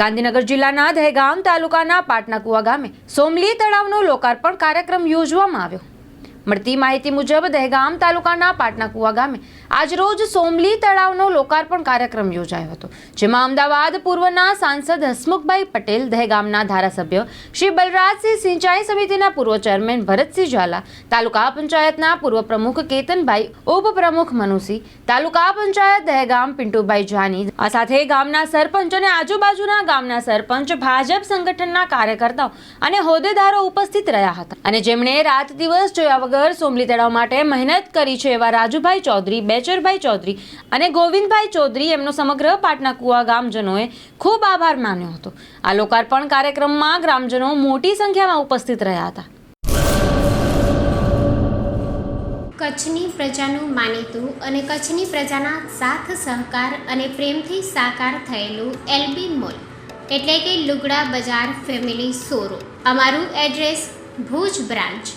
ગાંધીનગર જિલ્લાના દહેગામ તાલુકાના પાટનાકુવા ગામે સોમલી તળાવનો લોકાર્પણ કાર્યક્રમ યોજવામાં આવ્યો. મળતી માહિતી મુજબ દહેગામ તાલુકાના પાટનાકુવા ગામે આજરોજ સોમલી તળાવનો લોકાર્પણ કાર્યક્રમ યોજાયો હતો, જેમાં અમદાવાદ પૂર્વના સાંસદ હસમુખભાઈ પટેલ, દહેગામના ધારાસભ્ય શ્રી બલરાજસિંહ સિંચાઈ સમિતિના પૂર્વ ચેરમેન ભરતસિંહ ઝાલા, તાલુકા પંચાયતના પૂર્વ પ્રમુખ કેતનભાઈ ઉપપ્રમુખ મનુસિંહ તાલુકા પંચાયત દહેગામ પિન્ટુભાઈ જાની, આ સાથે ગામના સરપંચ અને આજુબાજુના ગામના સરપંચ, ભાજપ સંગઠનના કાર્યકર્તાઓ અને હોદ્દેદારો ઉપસ્થિત રહ્યા હતા. અને જેમણે રાત દિવસ જોયા વગર સોમલી તળાવ માટે મહેનત કરી છે એવા રાજુભાઈ ચૌધરી, બેચરભાઈ ચૌધરી અને ગોવિંદભાઈ ચૌધરી એમનો સમગ્ર પાટના કુવા ગામજનોએ ખૂબ આભાર માન્યો હતો. આ લોકાર્પણ કાર્યક્રમમાં ગ્રામજનો મોટી સંખ્યામાં ઉપસ્થિત રહ્યા હતા. કચ્છની પ્રજાનું માનીતું અને કચ્છની પ્રજાના સાથ, સહકાર અને પ્રેમથી સાકાર થયેલું એલબી મોલ, એટલે કે લુગડા બજાર ફેમિલી શોરૂમ. અમારું એડ્રેસ ભુજ બ્રાન્ચ.